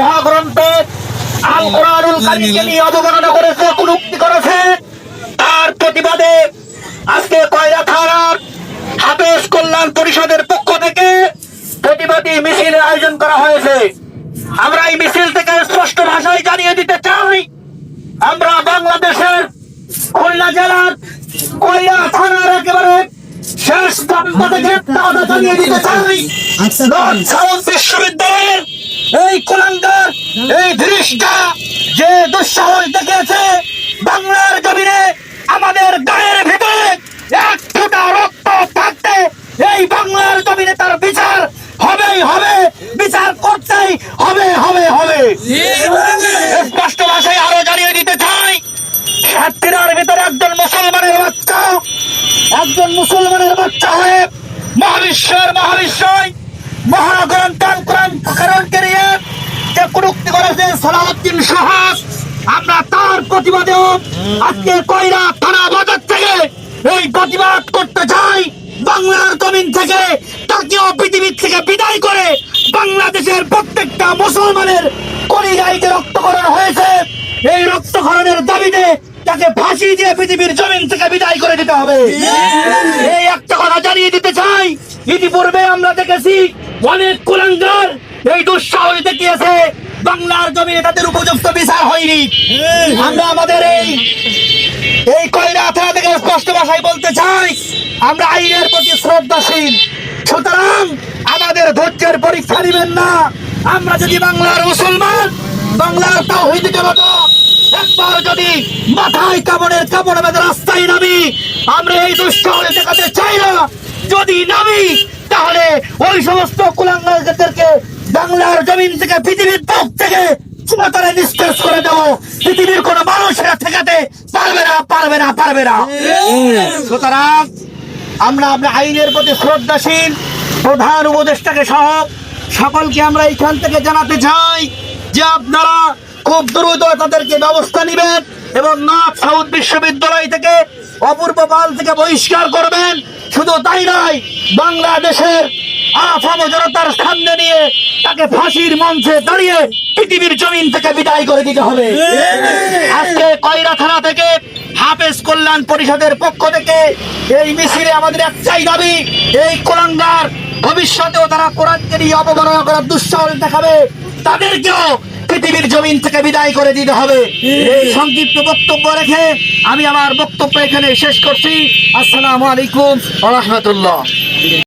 মহাগ্রন্থ আল কোরআনুল কারীমকে নিয়ে অবমাননা করেছে কুলুক্তি করেছে। তার প্রতিবাদে আজকে কয়লা থানার হাফেজ কল্যাণ পরিষদের পক্ষ থেকে প্রতিবাদী মিছিলের আয়োজন করা হয়েছে। আমরা এই মিছিল থেকে স্পষ্ট ভাষায় জানিয়ে দিতে চাই আমরা বাংলাদেশের খুলনা জেলার কয়লা থানার একেবারে শেষ প্রান্ত থেকে জানিয়ে দিতে চাই। বিশ্ববিদ্যালয়ের এই কুলাঙ্গার এই দৃষ্টা যে দুঃসাহস দেখিয়েছে বাংলার জমিনে আমাদের গায়ের ভিতরে এক ফোঁটা রক্ত থাকতে এই বাংলার জমিনে তার বিচার হবেই হবে, বিচার করতেই হবে হবে হবে। স্পষ্ট ভাষায় আরও জানিয়ে দিতে চাই সাতটিনার ভিতরে একজন মুসলমানের বাচ্চা, একজন মুসলমানের বাচ্চা হয়ে মহাবিশ্বের মহাবিশ্বয় সালাউদ্দিন সাহাস আমরা তার প্রতিবাদেও আজকে কয়রা থানা বাজার থেকে এই প্রতিবাদ করতে চাই। বাংলার জমিন থেকে, তাকেও পৃথিবীর থেকে বিদায় করে বাংলাদেশের প্রত্যেকটা মুসলমানের যে রক্তকরণ হয়েছে, এই রক্তকরণের দাবিতে তাকে ফাঁসি দিয়ে পৃথিবীর জমিন থেকে বিদায় করে দিতে হবে। এই একটা কথা জানিয়ে দিতে চাই। ইতিপূর্বে আমরা দেখেছি অনেক কুলাঙ্গার এই দুঃসাহস দেখিয়েছে বাংলার জমিনে তাদের উপযুক্ত বিচার হয়নি। আমরা আমাদের এই এই কয়লা থানা থেকে স্পষ্ট ভাষায় বলতে চাই আমরা আইনের প্রতি শ্রদ্ধাশীল। সুতরাং আমাদের ধৈর্যের পরীক্ষা নেবেন না। আমরা যদি বাংলার মুসলমান বাংলার তাওহীদের মতো একবার যদি মাথায় কাপড়ের কাপড় বেঁধে রাস্তায় নামি, আমরা এই দুঃসাহসে দেখাতে চাই না। যদি নামি, তাহলে ওই সমস্ত কুলাঙ্গারদেরকে বাংলার জমিন থেকে, পৃথিবীর বুক থেকে আইনের প্রতি শ্রদ্ধাশীল, প্রধান উপদেষ্টাকে সকলকে আমরা এইখান থেকে জানাতে চাই যে আপনারা খুব দ্রুত তাদেরকে ব্যবস্থা নেবেন এবং নর্থ সাউথ বিশ্ববিদ্যালয় থেকে অপূর্ব পাল থেকে বহিষ্কার করবেন। শুধু তাই নয় বাংলাদেশের আফাম জনতার সামনে নিয়ে তাকে ফাঁসির মঞ্চে দাঁড়িয়ে পৃথিবীর জমিন থেকে বিদায় করে দিতে হবে। আজকে কয়রা থানা থেকে হাফেজ কল্যাণ পরিষদের পক্ষ থেকে এই মিছিলে আমাদের একটাই দাবি এই কোলাঙ্গার ভবিষ্যতেও তারা কোরআনকে নিয়ে অবমাননা করার দুঃসাহস দেখাবে। তাদেরকেও পৃথিবীর জমিন থেকে বিদায় করে দিতে হবে। এই সংক্ষিপ্ত বক্তব্য রেখে আমি আমার বক্তব্য এখানে শেষ করছি। আসসালামু আলাইকুম রহমতুল্লাহ।